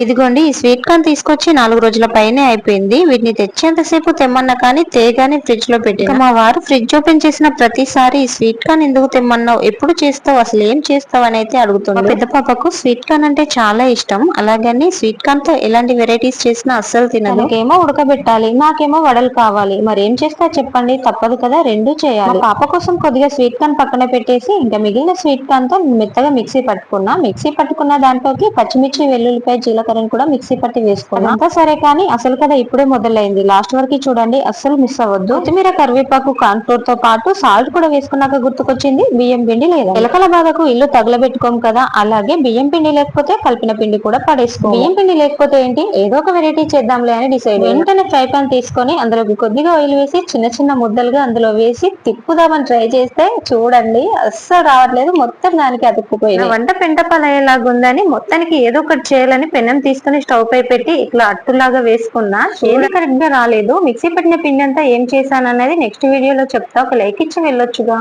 ఇదిగోండి ఈ sweet corn తీసుకొచ్చి నాలుగు రోజుల పైనే అయిపోయింది. వీటిని తెచ్చేంతసేపు తెమ్మన్నా కానీ తేగానే ఫ్రిడ్జ్లో పెట్టి మా వారు ఫ్రిడ్జ్ ఓపెన్ చేసిన ప్రతిసారి ఈ స్వీట్ కార్న్ ఎందుకు తెమ్మన్నావు? ఎప్పుడు చేస్తావు? అసలు ఏం చేస్తావు? అని అయితే అడుగుతుంది పెద్ద పాపకు స్వీట్ కార్న్ అంటే చాలా ఇష్టం. అలాగని స్వీట్ కార్న్తో ఎలాంటి వెరైటీస్ చేసినా అస్సలు తినదు. నాకేమో ఉడకబెట్టాలి. నాకేమో వడలు కావాలి. మరి ఏం చేస్తా చెప్పండి. తప్పదు కదా రెండు చేయాలి. పాప కోసం కొద్దిగా స్వీట్ కార్న్ పక్కన పెట్టేసి ఇంకా మిగిలిన స్వీట్ కార్న్తో మెత్తగా మిక్సీ పట్టుకున్నా. మిక్సీ పట్టుకున్న దాంట్లోకి పచ్చిమిర్చి వెల్లుల్లిపాయ జీలకర్ర కూడా మిక్సీ పట్టి వేసుకున్నాం అంతా సరే కానీ అసలు కదా ఇప్పుడే మొదలైంది. లాస్ట్ వరకు చూడండి అస్సలు మిస్ అవ్వద్దు. కొత్తిమీర కరివేపాకు కాన్ఫ్లోర్తో పాటు సాల్ట్ కూడా వేసుకున్నాక గుర్తుకొచ్చింది బియ్యం పిండి లేదా? ఎలకల బాధకు ఇల్లు తగలబెట్టుకోం కదా అలాగే బియ్యం పిండి లేకపోతే కలిపిన పిండి కూడా పడేసుకో. బియ్యం పిండి లేకపోతే ఏంటి? ఏదో ఒక వెరైటీ చేద్దాంలే అని డిసైడ్ వెంటనే ఫ్రై పాన్ తీసుకొని అందులోకి కొద్దిగా ఆయిల్ వేసి చిన్న చిన్న ముద్దలుగా అందులో వేసి తిప్పుదామని ట్రై చేస్తే చూడండి అస్సలు రావట్లేదు. మొత్తం దానికి అతుక్కుపోయింది. వంట పెంట అయ్యేలాగా ఉందని మొత్తానికి ఏదో ఒకటి చేయాలని పెనం తీసుకుని స్టవ్ పై పెట్టి ఇట్లా అట్టులాగా వేసుకున్నా ఏది కరెక్ట్గా రాలేదు. మిక్సీ పెట్టిన పిండి అంతా ఏం చేశాను అనేది నెక్స్ట్ వీడియోలో చెప్తా. ఒక లైక్ ఇచ్చి వెళ్ళొచ్చుగా.